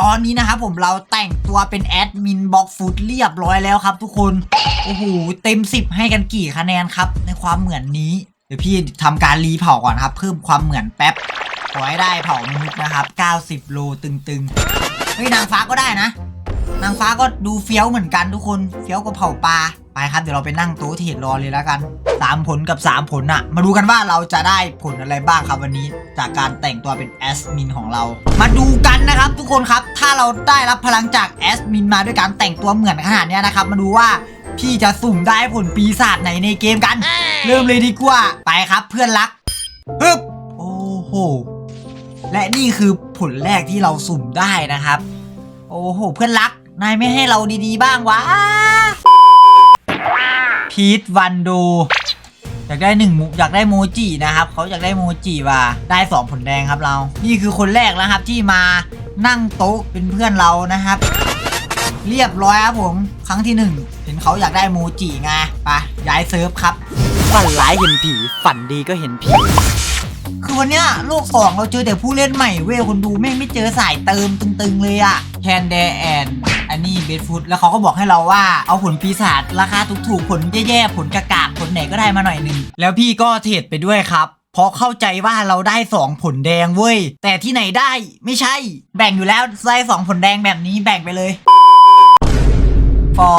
ตอนนี้นะครับผมเราแต่งตัวเป็นแอดมินบล็อกฟุตเรียบร้อยแล้วครับทุกคน โอ้โห เต็ม 10 ให้กันกี่คะแนนครับ ในความเหมือนนี้ เดี๋ยวพี่ทำการรีเผาก่อนครับ เพิ่มความเหมือนแป๊บ ขอให้ได้เผามนุษย์นะครับ 90 โลตึงๆเฮ้ยนางฟ้าก็ได้นะ นางฟ้าก็ดูเฟี้ยวเหมือนกันทุกคน เฟี้ยวกว่าเผาปลา ไปครับเดี๋ยวเราไปนั่งโต๊ะเทรดรอเลยแล้วกัน 3 ผลกับ 3 ผลอะมาดูกันว่าเราจะได้ผลอะไรบ้างครับวันนี้ จากการแต่งตัวเป็นแอสมินของเรา มาดูกันนะครับทุกคนครับ ถ้าเราได้รับพลังจากแอสมินมาด้วยการแต่งตัวเหมือนขนาดเนี้ยนะครับ มาดูว่าพี่จะสุ่มได้ผลปีศาจไหนในเกมกัน เริ่มเลยดีกว่า ไปครับเพื่อนรักปึ๊บโอ้โห และนี่คือผลแรกที่เราสุ่มได้นะครับ โอ้โห เพื่อนรัก นายไม่ให้เราดีๆ บ้างวะ พีทวันโดอยากได้หนึ่งมุอยากได้โมจินะครับเขาอยากได้โมจิว่ะได้สองผลแดงครับเรา นี่คือคนแรกแล้วครับที่มานั่งโต๊ะเป็นเพื่อนเรานะครับ เรียบร้อยครับผมครั้งที่หนึ่งเห็นเขาอยากได้โมจิไงไปย้ายเซิร์ฟครับฝันร้ายเห็นผี ฝันดีก็เห็นผี คือวันเนี้ยโลกสองเราเจอแต่ผู้เล่นใหม่เว้ยคนดูแม่งไม่เจอสายเติมตึงๆเลยอะแคนเดแอน อันนี้เบสฟูดแล้วเขาก็บอกให้เราว่าเอาผลปีศาจราคาถูกๆผลแย่ๆผลกากากๆผลไหนก็ได้มาหน่อยหนึ่งแล้วพี่ก็เทรดไปด้วยครับเพราะเข้าใจว่าเราได้ 2 ผลแดงเว้ย แต่ที่ไหนได้ไม่ใช่ แบ่งอยู่แล้วได้สองผลแดงแบบนี้แบ่งไปเลยฟอ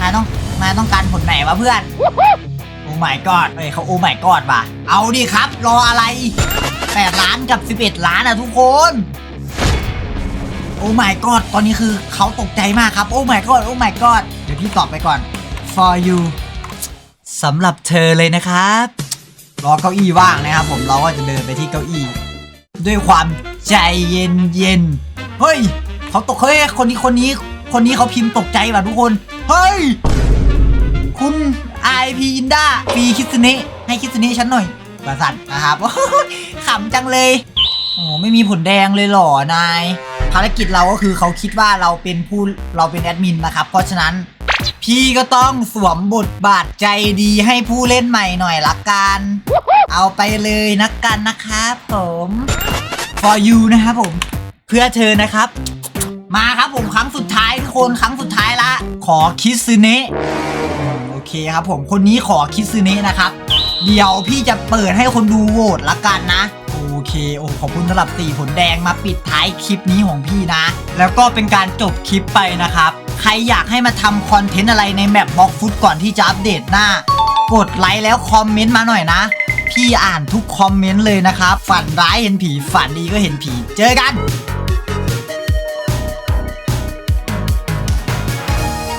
นายต้องนายต้องการผลไหนวะเพื่อน โอ้ my god เฮ้ยเขาโอ้ my god ว่ะ เอาดิครับ รออะไร 8 ล้านกับ 11 ล้านอะทุกคน โอ้ my god ตอนนี้คือเขาตกใจมากครับ โอ้ my god โอ้ my god เดี๋ยวพี่ตอบไปก่อน for you สำหรับเธอเลยนะครับ รอเก้าอี้ว่างนะครับ ผมเราก็จะเดินไปที่เก้าอี้ ด้วยความใจเย็นเย็นเฮ้ยเขาตกเฮ้ยคนนี้คนนี้คนนี้เขาพิมพ์ตกใจว่ะทุกคน เฮ้ย คุณ IP อินด้าฟีคิสเนะให้คิสเนะฉันหน่อยประสันนะครับขำจังเลยโอ้ไม่มีผลแดงเลยหรอนาย ภารกิจเราก็คือเขาคิดว่าเราเป็นผู้เราเป็นแอดมินนะครับ เพราะฉะนั้นพี่ก็ต้องสวมบทบาทใจดีให้ผู้เล่นใหม่หน่อยละกัน เอาไปเลยนักกันนะครับผม for you นะครับผม เพื่อเธอนะครับ มาครับผมครั้งสุดท้ายทุกคนครั้งสุดท้ายละ ขอคิสเนะโอเคครับผมคนนี้ขอคิซึเนะนะครับ เดี๋ยวพี่จะเปิดให้คนดูโหวตละกันนะ เคโอ้ขอบคุณสำหรับ4ผลแดงมาปิดท้ายคลิปนี้ของพี่นะ แล้วก็เป็นการจบคลิปไปนะครับ ใครอยากให้มาทำคอนเทนต์อะไรในแมปบล็อกฟุตก่อนที่จะอัปเดตหน้า กดไลค์แล้วคอมเมนต์มาหน่อยนะ พี่อ่านทุกคอมเมนต์เลยนะครับ ฝันร้ายเห็นผีฝันดีก็เห็นผีเจอกัน